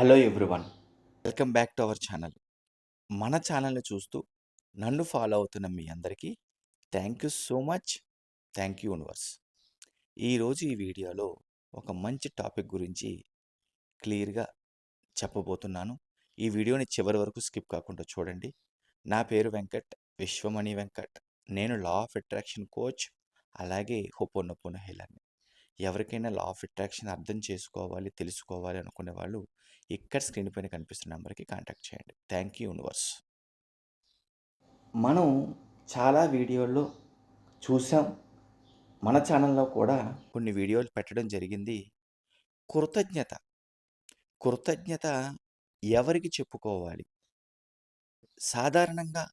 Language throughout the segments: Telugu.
Hello everyone welcome back to our channel మన ఛానల్ని చూస్తూ నన్ను ఫాలో అవుతున్న మీ అందరికీ thank you so much thank you universe ఈరోజు ఈ వీడియోలో ఒక మంచి టాపిక్ గురించి క్లియర్గా చెప్పబోతున్నాను. ఈ వీడియోని చివరి వరకు స్కిప్ కాకుండా చూడండి. నా పేరు వెంకట్ విశ్వమణి వెంకట్. నేను లా ఆఫ్ అట్రాక్షన్ కోచ్ అలాగే హొపోనొపోన హెలర్ని ఎవరికైనా లా ఆఫ్ అట్రాక్షన్ అర్థం చేసుకోవాలి తెలుసుకోవాలి అనుకునే వాళ్ళు ఇక్కడ స్క్రీన్ పైన కనిపిస్తున్న నెంబర్కి కాంటాక్ట్ చేయండి. Thank you universe. మనం చాలా వీడియోల్లో చూసాం. మన ఛానల్లో కూడా కొన్ని వీడియోలు పెట్టడం జరిగింది. కృతజ్ఞత. కృతజ్ఞత ఎవరికి చెప్పుకోవాలి? సాధారణంగా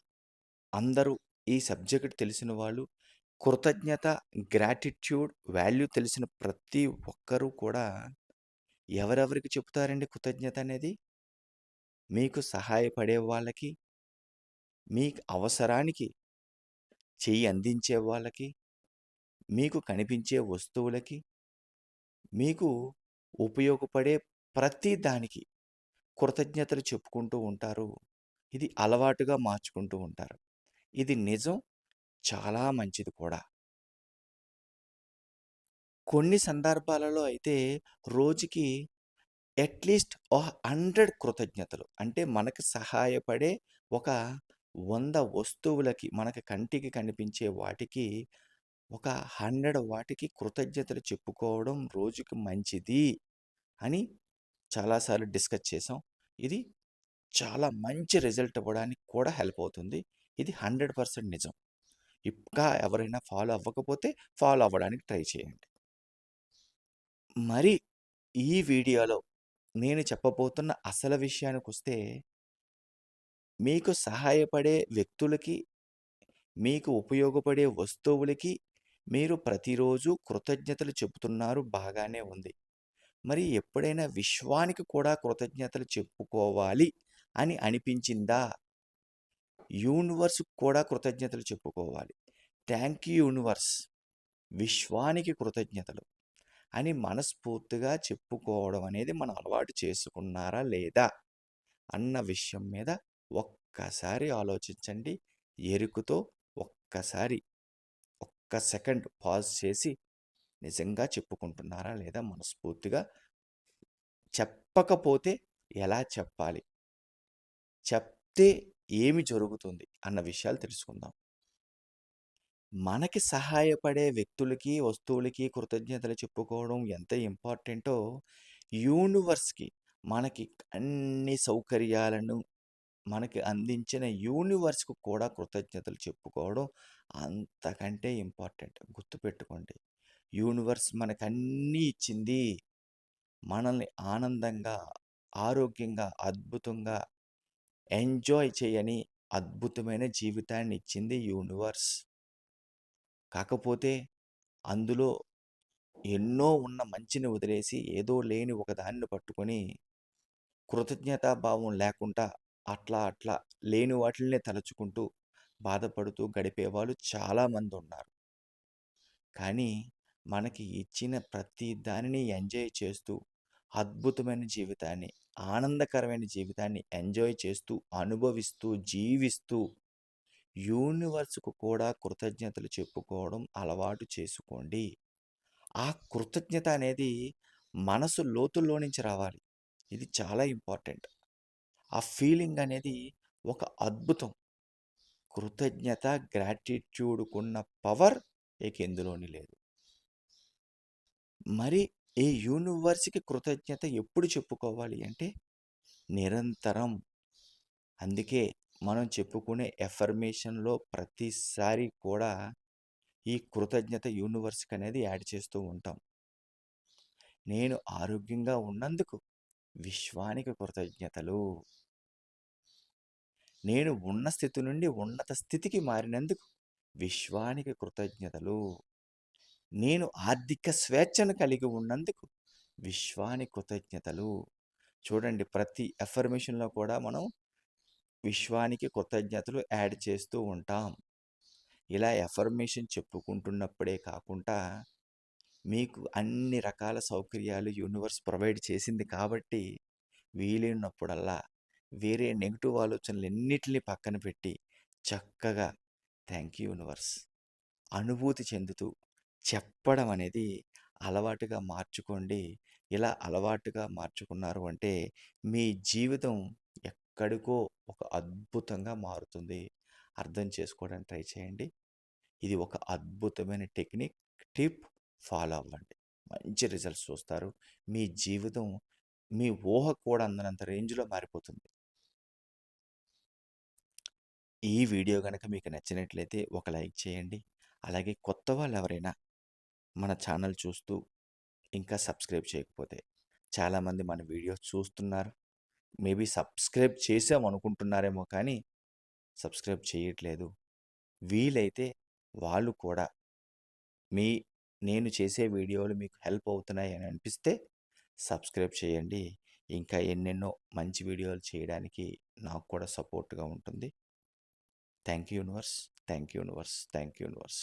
అందరూ ఈ సబ్జెక్ట్ తెలిసిన వాళ్ళు కృతజ్ఞత గ్రాటిట్యూడ్ వాల్యూ తెలిసిన ప్రతి ఒక్కరూ కూడా ఎవరెవరికి చెప్తారండి కృతజ్ఞత అనేది? మీకు సహాయపడే వాళ్ళకి మీకు అవసరానికి చెయ్యి అందించే వాళ్ళకి మీకు కనిపించే వస్తువులకి మీకు ఉపయోగపడే ప్రతి దానికి కృతజ్ఞతలు చెప్పుకుంటూ ఉంటారు. ఇది అలవాటుగా మార్చుకుంటూ ఉంటారు. ఇది నిజం చాలా మంచిది కూడా. కొన్ని సందర్భాలలో అయితే రోజుకి అట్లీస్ట్ హండ్రెడ్ కృతజ్ఞతలు. అంటే మనకు సహాయపడే ఒక వంద వస్తువులకి మనకు కంటికి కనిపించే వాటికి ఒక హండ్రెడ్ వాటికి కృతజ్ఞతలు చెప్పుకోవడం రోజుకి మంచిది అని చాలాసార్లు డిస్కస్ చేసాం. ఇది చాలా మంచి రిజల్ట్ ఇవ్వడానికి కూడా హెల్ప్ అవుతుంది. ఇది హండ్రెడ్ పర్సెంట్ నిజం. ఇంకా ఎవరైనా ఫాలో అవ్వకపోతే ఫాలో అవ్వడానికి ట్రై చేయండి. మరి ఈ వీడియోలో నేను చెప్పబోతున్న అసలు విషయానికి వస్తే మీకు సహాయపడే వ్యక్తులకి మీకు ఉపయోగపడే వస్తువులకి మీరు ప్రతిరోజు కృతజ్ఞతలు చెబుతున్నారు బాగానే ఉంది. మరి ఎప్పుడైనా విశ్వానికి కూడా కృతజ్ఞతలు చెప్పుకోవాలి అని అనిపించిందా? యూనివర్స్ కూడా కృతజ్ఞతలు చెప్పుకోవాలి. Thank you universe. విశ్వానికి కృతజ్ఞతలు. అని మనస్ఫూర్తిగా చెప్పుకోవడం అనేది మనం అలవాటు చేసుకున్నారా లేదా అన్న విషయం మీద ఒక్కసారి ఆలోచించండి. ఎరుకుతో ఒక్కసారి ఒక్క సెకండ్ పాజ్ చేసి నిజంగా చెప్పుకుంటున్నారా లేదా మనస్ఫూర్తిగా చెప్పకపోతే ఎలా చెప్పాలి? చెప్తే ఏమి జరుగుతుంది అన్న విషయాలు తెలుసుకుందాం. మనకి సహాయపడే వ్యక్తులకి వస్తువులకి కృతజ్ఞతలు చెప్పుకోవడం ఎంత ఇంపార్టెంటో యూనివర్స్కి మనకి అన్ని సౌకర్యాలను మనకి అందించిన యూనివర్స్కు కూడా కృతజ్ఞతలు చెప్పుకోవడం అంతకంటే ఇంపార్టెంట్. గుర్తుపెట్టుకోండి. యూనివర్స్ మనకు అన్నీ ఇచ్చింది మనల్ని ఆనందంగా ఆరోగ్యంగా అద్భుతంగా ఎంజాయ్ చేయని అద్భుతమైన జీవితాన్ని ఇచ్చింది యూనివర్స్. కాకపోతే అందులో ఎన్నో ఉన్న మంచిని వదిలేసి ఏదో లేని ఒక దానిని పట్టుకొని కృతజ్ఞతాభావం లేకుండా అట్లా అట్లా లేని వాటిల్నే తలుచుకుంటూ బాధపడుతూ గడిపేవాళ్ళు చాలామంది ఉన్నారు. కానీ మనకి ఇచ్చిన ప్రతి దానిని ఎంజాయ్ చేస్తూ అద్భుతమైన జీవితాన్ని ఆనందకరమైన జీవితాన్ని ఎంజాయ్ చేస్తూ అనుభవిస్తూ జీవిస్తూ యూనివర్స్కు కూడా కృతజ్ఞతలు చెప్పుకోవడం అలవాటు చేసుకోండి. ఆ కృతజ్ఞత అనేది మనసు లోతుల్లో నుంచి రావాలి. ఇది చాలా ఇంపార్టెంట్. ఆ ఫీలింగ్ అనేది ఒక అద్భుతం. కృతజ్ఞత గ్రాటిట్యూడ్కున్న పవర్ ఎందులోని లేదు. మరి ఈ యూనివర్స్కి కృతజ్ఞత ఎప్పుడు చెప్పుకోవాలి అంటే నిరంతరం. అందుకే మనం చెప్పుకునే ఎఫర్మేషన్లో ప్రతిసారి కూడా ఈ కృతజ్ఞత యూనివర్స్కి అనేది యాడ్ చేస్తూ ఉంటాం. నేను ఆరోగ్యంగా ఉన్నందుకు విశ్వానికి కృతజ్ఞతలు. నేను ఉన్న స్థితి నుండి ఉన్నత స్థితికి మారినందుకు విశ్వానికి కృతజ్ఞతలు. నేను ఆర్థిక స్వేచ్ఛను కలిగి ఉన్నందుకు విశ్వాని కృతజ్ఞతలు. చూడండి ప్రతి ఎఫర్మేషన్లో కూడా మనం విశ్వానికి కృతజ్ఞతలు యాడ్ చేస్తూ ఉంటాం. ఇలా ఎఫర్మేషన్ చెప్పుకుంటున్నప్పుడే కాకుండా మీకు అన్ని రకాల సౌకర్యాలు యూనివర్స్ ప్రొవైడ్ చేసింది కాబట్టి వీలైనప్పుడల్లా వేరే నెగిటివ్ ఆలోచనలు ఎన్నిటిని పక్కన పెట్టి చక్కగా థ్యాంక్ యూ యూనివర్స్. అనుభూతి చెందుతూ చెప్పడం అనేది అలవాటుగా మార్చుకోండి. ఇలా అలవాటుగా మార్చుకున్నారు అంటే మీ జీవితం ఎక్కడికో ఒక అద్భుతంగా మారుతుంది. అర్థం చేసుకోవడానికి ట్రై చేయండి. ఇది ఒక అద్భుతమైన టెక్నిక్ టిప్ ఫాలో అవ్వండి. మంచి రిజల్ట్స్ చూస్తారు. మీ జీవితం మీ ఊహ కూడా అందనంత రేంజ్లో మారిపోతుంది. ఈ వీడియో కనుక మీకు నచ్చినట్లయితే ఒక లైక్ చేయండి. అలాగే కొత్త వాళ్ళు ఎవరైనా మన ఛానల్ చూస్తూ ఇంకా సబ్స్క్రైబ్ చేయకపోతే చాలామంది మన వీడియోస్ చూస్తున్నారు. మేబీ సబ్స్క్రైబ్ చేసాం అనుకుంటున్నారేమో కానీ సబ్స్క్రైబ్ చేయట్లేదు. వీలైతే వాళ్ళు కూడా మీ నేను చేసే వీడియోలు మీకు హెల్ప్ అవుతున్నాయి అని అనిపిస్తే సబ్స్క్రైబ్ చేయండి. ఇంకా ఎన్నెన్నో మంచి వీడియోలు చేయడానికి నాకు కూడా సపోర్ట్గా ఉంటుంది. Thank you universe thank you universe thank you universe.